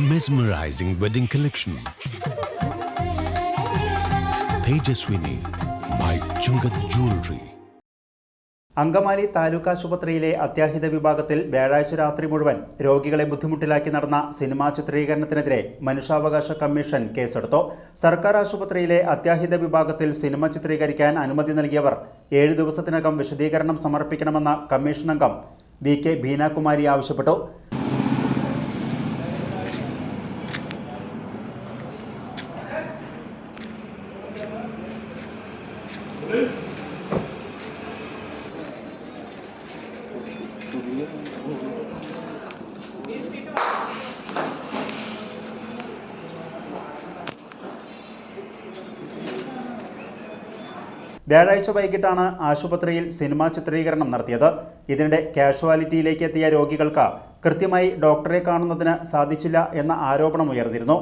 mesmerizing wedding collection. Tejaswini by Chungat Jewelry. Angamaly taluk ആശുപത്രിയിലെ അത്യാഹിത വിഭാഗത്തിൽ വ്യാഴാഴ്ച രാത്രി മുഴുവൻ രോഗികളെ ബുദ്ധിമുട്ടിലാക്കി നടന്ന സിനിമാ ചിത്രീകരണത്തിനെതിരെ മനുഷ്യാവകാശ കമ്മീഷൻ കേസെടുത്തു സർക്കാർ ആശുപത്രിയിലെ അത്യാഹിത വിഭാഗത്തിൽ സിനിമ ചിത്രീകരിക്കാൻ അനുമതി നൽകിയവർ ഏഴ് ദിവസത്തിനകം വിശദീകരണം സമർപ്പിക്കണമെന്ന് കമ്മീഷൻ അംഗം വി കെ ബീനാകുമാരി ആവശ്യപ്പെട്ടു വ്യാഴാഴ്ച വൈകിട്ടാണ് ആശുപത്രിയിൽ സിനിമാ ചിത്രീകരണം നടത്തിയത്. ഇതിനിടെ കാഷ്വാലിറ്റിയിലേക്ക് എത്തിയ രോഗികൾക്ക് കൃത്യമായി ഡോക്ടറെ കാണുന്നതിന് സാധിച്ചില്ല എന്ന ആരോപണം ഉയർന്നിരുന്നു.